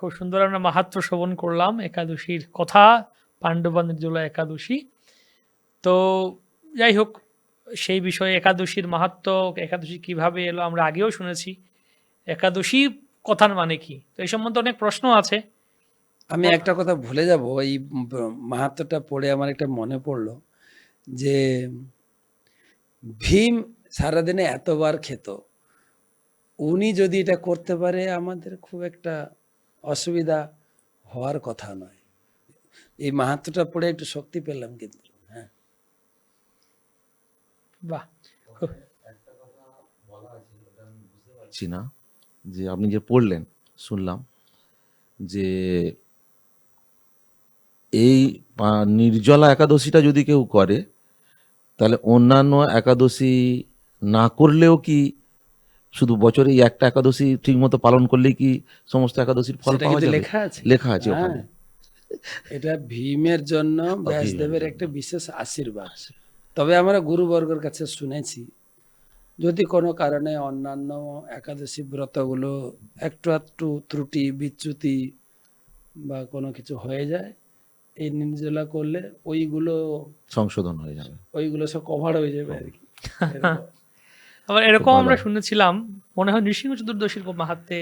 খুব সুন্দর আমরা মাহাত্ম শ্রবণ করলাম, একাদশীর কথা পাণ্ডবা নির্জলা একাদশী। তো যাই হোক, সেই বিষয়ে একাদশীর মাহাত্ম, একাদশী কীভাবে এলো আমরা আগেও শুনেছি। একাদশী কথার মানে কি? তো এই সম্বন্ধে অনেক প্রশ্ন আছে। আমি একটা কথা ভুলে যাব, এই মাহাত্মটা পড়ে আমার একটা মনে পড়ল যে, ভীম সারাদিনে এতবার খেত, উনি যদি এটা করতে পারে আমাদের খুব একটা অসুবিধা হওয়ার কথা নয়। এই মাহাত্মটা পড়ে একটু শক্তি পেলাম কিন্তু হ্যাঁ। বাহ। পারছি না যে আপনি যে পড়লেন শুনলাম যে এই নির্জলা একাদশীটা যদি কেউ করে তাহলে অন্যান্য একাদশী না করলেও কি শুধু বছরে এই একটা একাদশী ঠিকমতো পালন করলে কি সমস্ত একাদশীর ফল পাওয়া যাবে? লেখা আছে। লেখা আছে হ্যাঁ। ওখানে। এটা ভীমের জন্য ব্যাসদেবের একটা বিশেষ আশীর্বাদ। তবে আমরা গুরুবর্গের কাছে শুনেছি যদি কোনো কারণে অন্যান্য একাদশী ব্রতগুলো একটু একটু ত্রুটি বিচ্যুতি বা কোনো কিছু হয়ে যায় এই নির্জলা করলে ওইগুলো সংশোধন হয়ে যাবে। ওইগুলো সব কভার হয়ে যাবে আর কি। আবার এরকম আমরা শুনেছিলাম মনে হয় নৃসিংহ চতুর্দশীর মাহাত্মে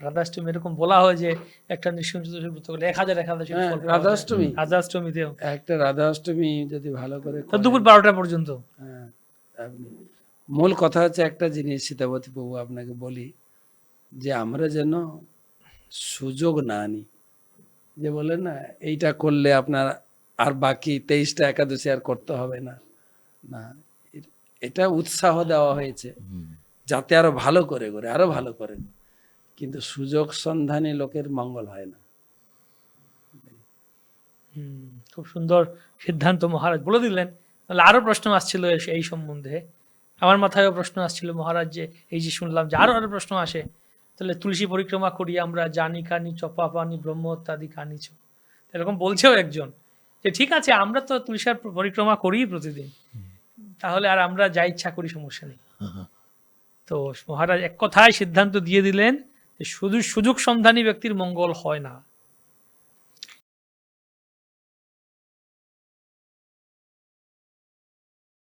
রাধাষ্টমী এরকম বলা হয় যে একটা নৃসিংহ চতুর্দশী ব্রত করলে এক হাজার একাদশী হ্যাঁ, ফল রাধাষ্টমী। রাধাষ্টমীতেও। একটা রাধা অষ্টমী যদি ভালো করে দুপুর বারোটা পর্যন্ত। হ্যাঁ, মূল কথা হচ্ছে একটা জিনিস সীতাবতী বাবু আপনাকে বলি যে আমরা যেন সুযোগ না নিই। যে বলে না এইটা করলে আপনার আর বাকি তেইশটা একাদশী আর করতে হবে না। না এটা উৎসাহ দেওয়া হয়েছে। যাতে আরও ভালো করে করে আরও ভালো করে। কিন্তু সুযোগ সন্ধানী লোকের মঙ্গল হয় না। খুব সুন্দর সিদ্ধান্ত মহারাজ বলে দিলেন। তাহলে আরও প্রশ্ন আসছিল এই সম্বন্ধে। আমার মাথায়ও প্রশ্ন আসছিল মহারাজ যে এই যে শুনলাম যে আরও আরও প্রশ্ন আসে। তাহলে তুলসী পরিক্রমা করি আমরা জানি কানি চপা পানি ব্রহ্ম ইত্যাদি কানিছ এরকম বলছেও একজন যে ঠিক আছে আমরা তো তুলসীর পরিক্রমা করি প্রতিদিন। তাহলে আর আমরা যা ইচ্ছা করি সমস্যা নেই। তো মহারাজ এক কথায় সিদ্ধান্ত দিয়ে দিলেন যে শুধু সুযোগ সন্ধানী ব্যক্তির মঙ্গল হয় না।